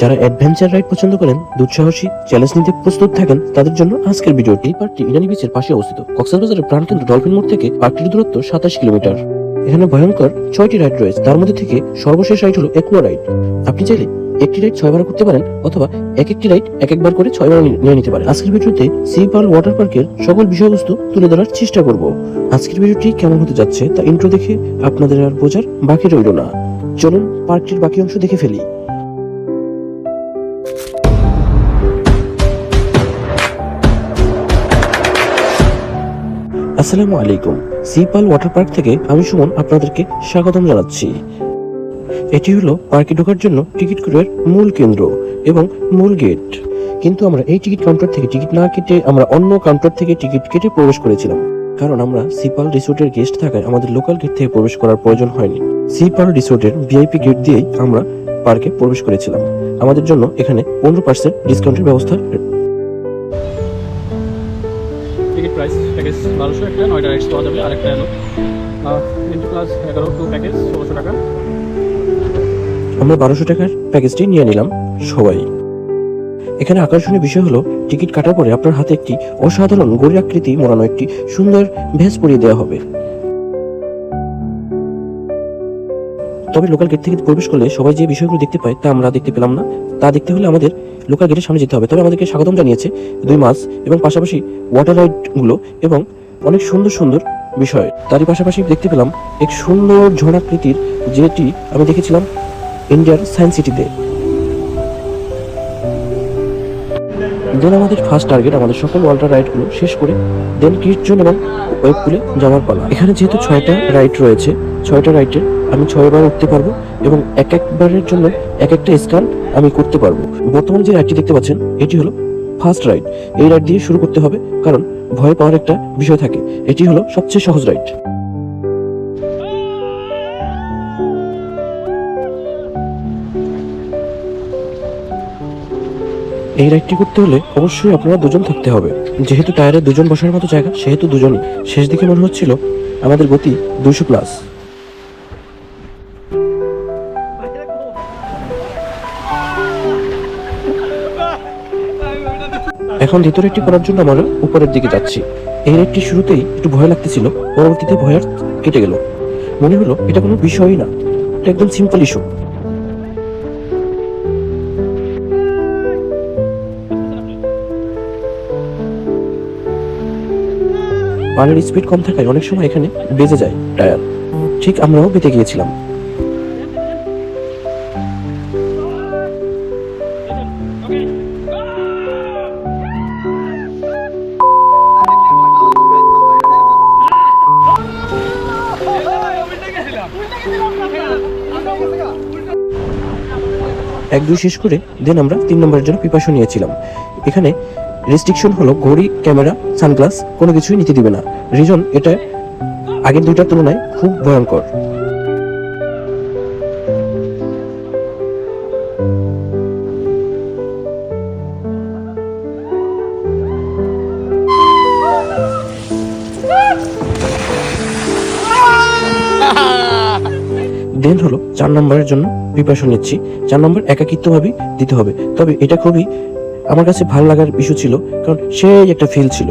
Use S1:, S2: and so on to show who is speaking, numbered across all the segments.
S1: যারা adventure ride পছন্দ করেন, দুঃসাহসী চ্যালেঞ্জ নিতে প্রস্তুত থাকেন, তাদের জন্য আজকের ভিডিও এই পার্কটি ইরানি বিচের পাশে অবস্থিত। কক্সবাজারের প্রাণকেন্দ্র ডলফিন মোড় থেকে পার্কটির দূরত্ব সাতাশ কিলোমিটার। এখানে ভয়ঙ্কর ছয়টি রাইড রয়েছে। তার মধ্যে থেকে সর্বশেষ রাইড হলো একুয়া রাইড আপনি চাইলে একটি রাইড ছয়বার করতে পারেন অথবা এক একটি রাইড এক একবার করে ছয়বার নিয়ে নিতে পারেন। আজকের ভিডিওতে সি পার্ল ওয়াটার পার্কের সকল বিষয়বস্তু তুলে ধরার চেষ্টা করব। আজকের ভিডিওটি কেমন হতে যাচ্ছে তা ইন্ট্রো দেখে আপনাদের আর বোঝার বাকি রইল না। চলুন পার্কটির বাকি অংশ দেখে ফেলি। আসসালামু আলাইকুম। সিপাল ওয়াটার পার্ক থেকে আমি সুমন আপনাদেরকে স্বাগতম জানাচ্ছি। এটি হলো পার্কে ঢোকার জন্য টিকিট ক্রয়ের মূল কেন্দ্র এবং মূল গেট। কিন্তু আমরা এই টিকিট কাউন্টার থেকে টিকিট না কেটে আমরা অন্য কাউন্টার থেকে টিকিট কেটে প্রবেশ করেছিলাম। কারণ আমরা সিপাল রিসোর্টের গেস্ট থাকায় আমাদের লোকাল গেট থেকে প্রবেশ করার প্রয়োজন হয়নি। সিপাল রিসোর্টের ভিআইপি গেট দিয়েই আমরা পার্কে প্রবেশ করেছিলাম। আমাদের জন্য এখানে পনেরো পার্সেন্ট ডিসকাউন্টের ব্যবস্থা
S2: প্রাইস প্যাকেজ বারোশো একটা নয়টা রাইডস পাওয়া যাবে আরেকটা এলো তিনটে প্লাস এগারো টু প্যাকেজ ষোলোশো টাকা।
S1: আমরা বারোশো টাকার প্যাকেজটি নিয়ে নিলাম সবাই। এখানে আকর্ষণীয় বিষয় হলো, টিকিট কাটার পরে আপনার হাতে একটি অসাধারণ গড়ি আকৃতি মোড়ানো একটি সুন্দর ভেস পরিয়ে দেওয়া হবে। তবে লোকাল গেট থেকে প্রবেশ করলে সবাই যে বিষয়গুলো দেখতে পায় তা আমরা দেখতে পেলাম না। তা দেখতে হলে আমাদের লোকাল গেটের সামনে যেতে হবে। তবে আমাদেরকে স্বাগতম জানিয়েছে দুই মাস এবং পাশাপাশি ওয়াটার রাইডগুলো এবং অনেক সুন্দর সুন্দর বিষয়। তারই পাশাপাশি দেখতে পেলাম এক সুন্দর ঝড়াকৃতির যেটি আমি দেখেছিলাম ইন্ডিয়ার সায়েন্স সিটিতে। দেন আমাদের ফার্স্ট টার্গেট আমাদের সকল ওয়াটার রাইডগুলো শেষ করে দেন কিট জোন এবং ওয়েব পুলে যাওয়ার পালা। এখানে যেহেতু ছয়টা রাইড রয়েছে, ছয়টা রাইডের আমি ছয়বার উঠতে পারব এবং এক একবারের জন্য এক একটা স্কান আমি করতে পারব। বর্তমানে যে রাইডটি দেখতে পাচ্ছেন, এটি হলো ফার্স্ট রাইড এই রাইড দিয়ে শুরু করতে হবে, কারণ ভয় পাওয়ার একটা বিষয় থাকে। এটি হলো সবচেয়ে সহজ রাইড এই রাইডটি করতে হলে অবশ্যই আপনারা দুজন থাকতে হবে। যেহেতু টায়ারে দুজন বসার মতো জায়গা, সেহেতু দুজনই। শেষ দিকে মনে হচ্ছিল আমাদের গতি দুশো প্লাস এখন দ্বিতীয় রাইডটি করার জন্য আমরা উপরের দিকে যাচ্ছি। এই রাইডটি শুরুতেই একটু ভয় লাগতেছিল, পরবর্তীতে ভয় আর কেটে গেল। মনে হলো এটা কোনো বিষয়ই না, এটা একদম সিম্পল ইস্যু পানির স্পিড কম থাকায় অনেক সময় এখানে বেজে যায় টায়ার। ঠিক আমরাও বেঁধে গিয়েছিলাম। এক, দুই শেষ করে দেন আমরা তিন নম্বরের জন্য প্রিপারেশন নিয়েছিলাম। এখানে রেস্ট্রিকশন হলো ঘড়ি, ক্যামেরা, সানগ্লাস কোনো কিছুই নিতে দিবে না। রিজন এটা আগের দুইটার তুলনায় খুব ভয়ঙ্কর। চার নম্বরের জন্য প্রিপারেশন নিচ্ছি। চার নম্বর একাকিত্বভাবেই দিতে হবে। তবে এটা খুবই আমার কাছে ভালো লাগার বিষয় ছিল, কারণ সেই একটা ফিল ছিল।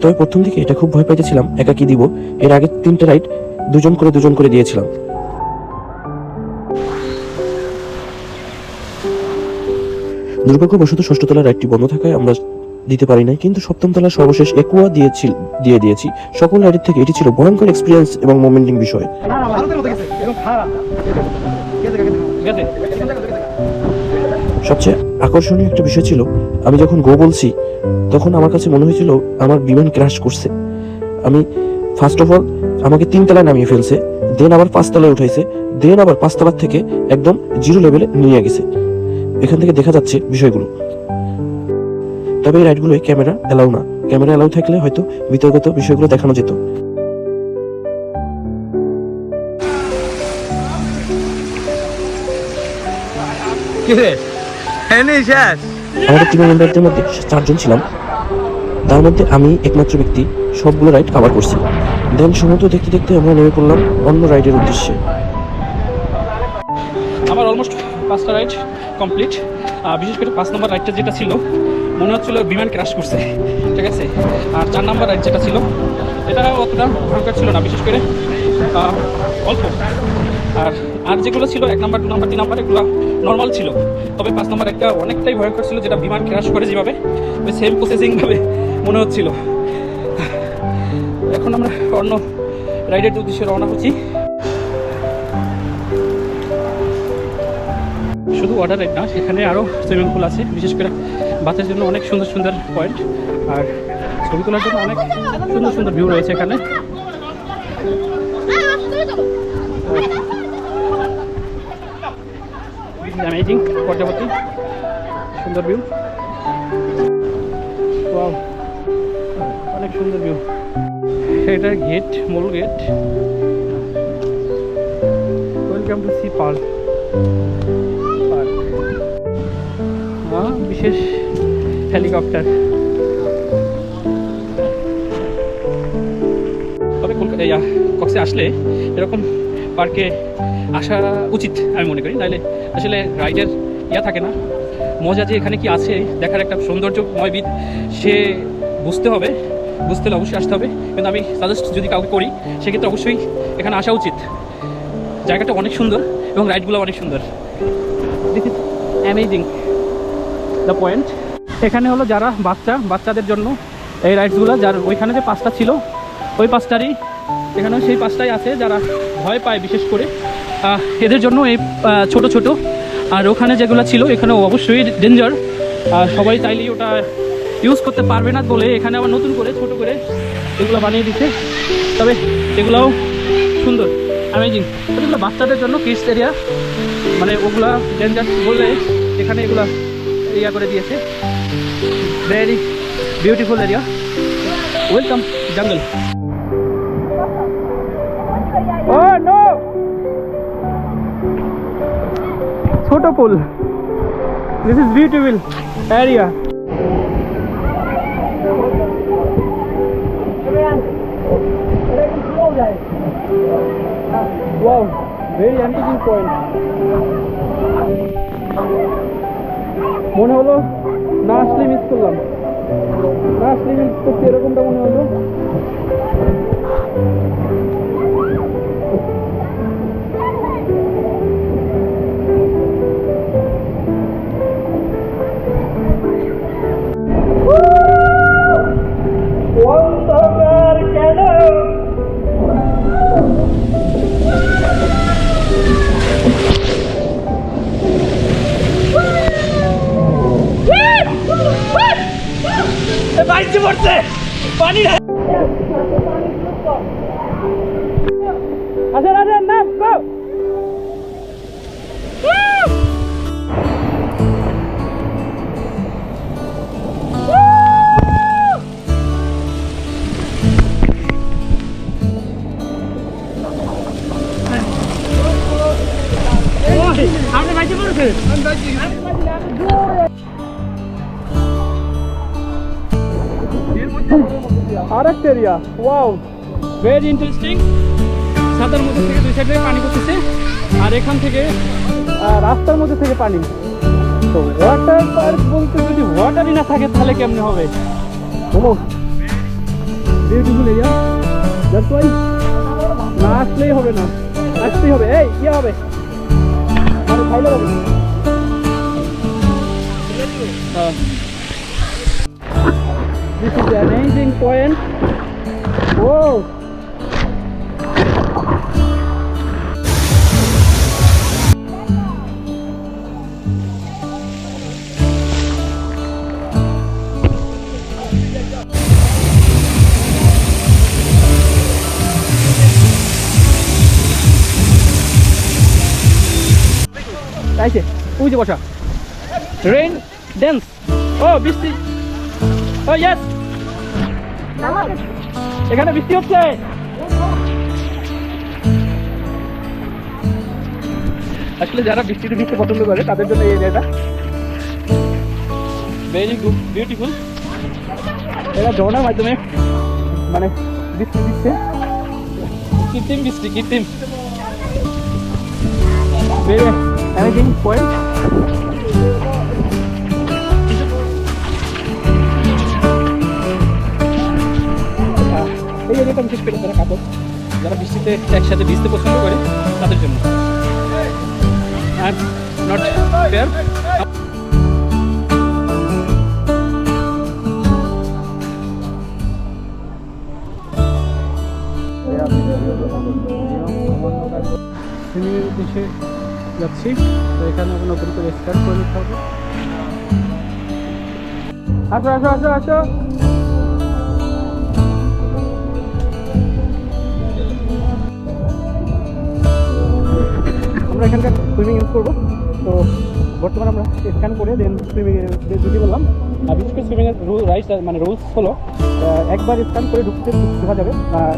S1: তবে প্রথম দিকে এটা খুব ভয় পাইতেছিলাম, একাকি দিব। এর আগে তিনটা রাইড দুজন করে দুজন করে দিয়েছিলাম। দুর্ভাগ্যবশত ষষ্ঠ তলার রাইডটি বন্ধ থাকায় আমরা দিতে পারি নাই, কিন্তু সপ্তম তলার সর্বশেষ একুয়া দিয়েছি দিয়ে দিয়েছি। সকল রাইডের থেকে এটি ছিল ভয়ঙ্কর এক্সপিরিয়েন্স এবং মোমেন্টিং বিষয়। সবচেয়ে আকর্ষণীয় একটা বিষয় ছিল, আমি যখন গো বলছি, তখন আমার কাছে মনে হয়েছিল আমার বিমান ক্র্যাশ করছে। আমি ফার্স্ট অফ অল আমাকে তিন তলায় নামিয়ে ফেলছে দেন আবার পাঁচতলায় উঠাইছে দেন আবার পাঁচতলার থেকে একদম জিরো লেভেলে নিয়ে গেছে। এখান থেকে দেখা যাচ্ছে বিষয়গুলো। তবে এই রাইডগুলোয় ক্যামেরা অ্যালাউ না। ক্যামেরা অ্যালাউ থাকলে হয়তো বিতর্কত বিষয়গুলো দেখানো যেত।
S2: কি রে? এনে
S1: আমাদের টিমের মেম্বারদের মধ্যে চারজন ছিলাম। তার মধ্যে আমি একমাত্র ব্যক্তি সবগুলো রাইড কভার করছি। দেন সমুদ্র দেখতে দেখতে আমরা নেমে পড়লাম অন্য রাইডের উদ্দেশ্যে।
S2: আমার অলমোস্ট পাঁচটা রাইড কমপ্লিট বিশেষ করে পাঁচ নম্বর রাইডটা যেটা ছিল মনে হচ্ছিল বিমান ক্রাশ করছে, ঠিক আছে? আর চার নাম্বার রাইড যেটা ছিল এটা অতটা ভয়ঙ্কর ছিল না, বিশেষ করে অল্প। আর আর যেগুলো ছিল, এক নাম্বার দু নাম্বার তিন নাম্বার এগুলো নর্মাল ছিল। তবে পাঁচ নাম্বার একটা অনেকটাই ভয়ঙ্কর ছিল, যেটা বিমান ক্রাশ করে যেভাবে সেম প্রসেসিংভাবে মনে হচ্ছিল। এখন আমরা অন্য রাইডের উদ্দেশ্যে রওনা হচ্ছি। শুধু ওয়াটার রাইড না, সেখানে আরও সুইমিং পুল আছে, বিশেষ করে বাচ্চার জন্য অনেক সুন্দর সুন্দর পয়েন্ট আর ছবি তোলার জন্য অনেক সুন্দর সুন্দর ভিউ রয়েছে এখানে। অ্যামেজিং পর্যাপতি, সুন্দর ভিউ অনেক সুন্দর ভিউ এটা গেট মূল gate welcome to sea park park বিশেষ হেলিকপ্টার তবে কলকাতা কক্সে আসলে এরকম পার্কে আসা উচিত, আমি মনে করি। নাহলে আসলে রাইডের ইয়া থাকে না। মজা যে এখানে কি আছে, দেখার একটা সৌন্দর্যময় বিদ সে বুঝতে হবে। বুঝতে হলে অবশ্যই আসতে হবে। কিন্তু আমি সাজেস্ট যদি কাউকে করি, সেক্ষেত্রে অবশ্যই এখানে আসা উচিত। জায়গাটা অনেক সুন্দর এবং রাইডগুলো অনেক সুন্দর। This is amazing the point এখানে হলো যারা বাচ্চা, বাচ্চাদের জন্য এই রাইডসগুলো যার ওইখানে যে পাঁচটা ছিল, ওই পাঁচটারই এখানেও সেই পাঁচটাই আছে, যারা ভয় পায় বিশেষ করে। এদের জন্য এই ছোট ছোট। আর ওখানে যেগুলো ছিল এখানে অবশ্যই ডেঞ্জার আর সবাই চাইলেই ওটা ইউজ করতে পারবে না বলে এখানে আবার নতুন করে, ছোট করে এগুলো বানিয়ে দিচ্ছে তবে এগুলোও সুন্দর অ্যামেজিং বাচ্চাদের জন্য কিডস এরিয়া মানে ওগুলা ডেঞ্জার বললে এখানে এগুলা ইয়া করে দিয়েছে। ভেরি বিউটিফুল এরিয়া ওয়েলকাম জঙ্গল ছোট pool. This is beautiful area Wow, very amazing point. মনে হলো না আসলে মিস করলাম। না আসলে মিস করছি এরকমটা মনে হলো? এরিয়া ওয়াও ভেরি ইন্টারেস্টিং সাঁতার মধ্যে থেকে দুই সাইডে পানি পড়তেছে। আর এখান থেকে রাস্তার মধ্যে থেকে পানি। তো ওয়াটার পার্ক বলতে যদি ওয়াটারই না থাকে তাহলে কেমনে হবে? Oh beautiful area that's why না আসলেই হবে না। আসতেই হবে। এই ইয়ে হবে। মানে খাইলে হবে। হ্যাঁ। This is an amazing point. Whoa! তাইছে ওই যে বসা রেইন ড্যান্স ও বৃষ্টি ও ইয়েস এখানে বৃষ্টি হচ্ছে। আসলে যারা বৃষ্টিতে ভিজতে পছন্দ করে তাদের জন্য এই এরিয়াটা ভেরি গুড বিউটিফুল এরা ঝর্ণার মাধ্যমে মানে বৃষ্টি দিচ্ছে। কৃত্রিম বৃষ্টি কৃত্রিম। ভেরি অ্যামেজিং পয়েন্ট পানিতে একসাথে ভিজতে পছন্দ করে, তাদের জন্য। যাচ্ছি। তো এখানে নতুন করে স্টার্ট করে নিতে হবে। আসো আসো আসো আসো। আমরা এখানকার সুইমিং ইউজ করব। তো বর্তমানে আমরা স্ক্যান করে দেন সুইমিংয়ে ঢুকে বললাম আর বিশেষ করে সুইমিংয়ের রুল রাইটস মানে রুলস হলো একবার স্ক্যান করে ঢুকতে ঢোকা যাবে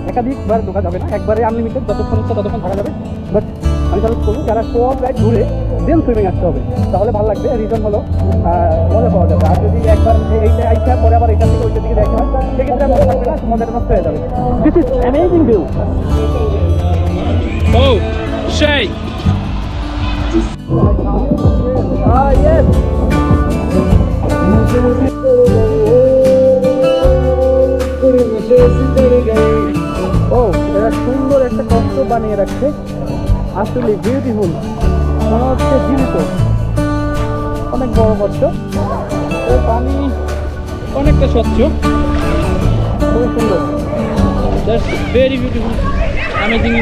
S2: একাধিকবার ঢোকা যাবে না একবারে আনলিমিটেড যতক্ষণ ইচ্ছা ততক্ষণ থাকা যাবে। বাট আমি সাজেস্ট করব যারা সব রাইড ঘুরে দেন সুইমিং আসতে হবে। তাহলে ভালো লাগবে। রিজন হলো মজা পাওয়া যাবে। আর যদি একবার এই- এইটা এইটা পরে আবার এইটা থেকে ওইটা দিকে দেখতে হয় সেক্ষেত্রে মজা লাগবে না মজাটা নষ্ট হয়ে যাবে। This is amazing view Oh, Shay! Ah, yes! ও সুন্দর একটা কষ্ট বানিয়ে রাখছে। আসলে বিউটিফুল মনে হচ্ছে জীবিত। অনেক বড় কষ্ট। এর পানি অনেকটা স্বচ্ছ। খুবই সুন্দর। দ্যাটস ভেরি বিউটিফুল অ্যামেজিং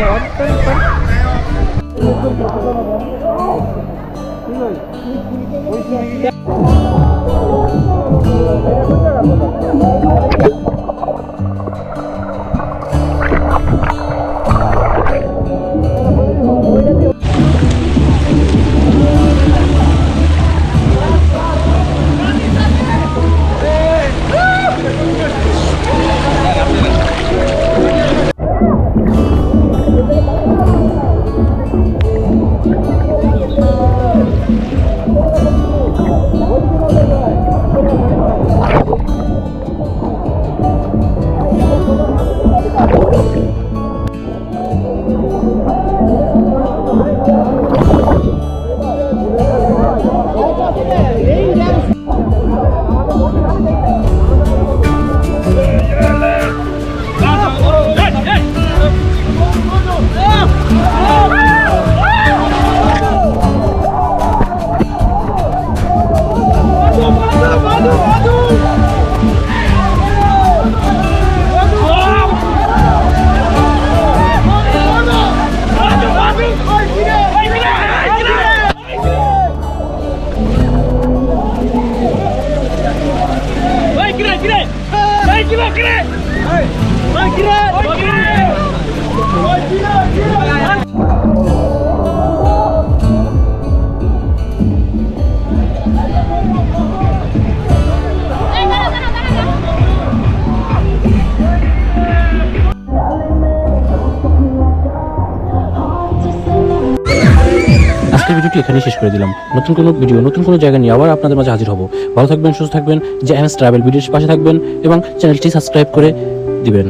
S2: ওই キレ
S1: আজকের ভিডিওটি এখানেই শেষ করে দিলাম। নতুন কোনো ভিডিও, নতুন কোনো জায়গা নিয়ে আবার আপনাদের মাঝে হাজির হব। ভালো থাকবেন, সুস্থ থাকবেন, যে এমএস ট্রাভেল ভিডিওর পাশে থাকবেন এবং চ্যানেলটি সাবস্ক্রাইব করে দিবেন।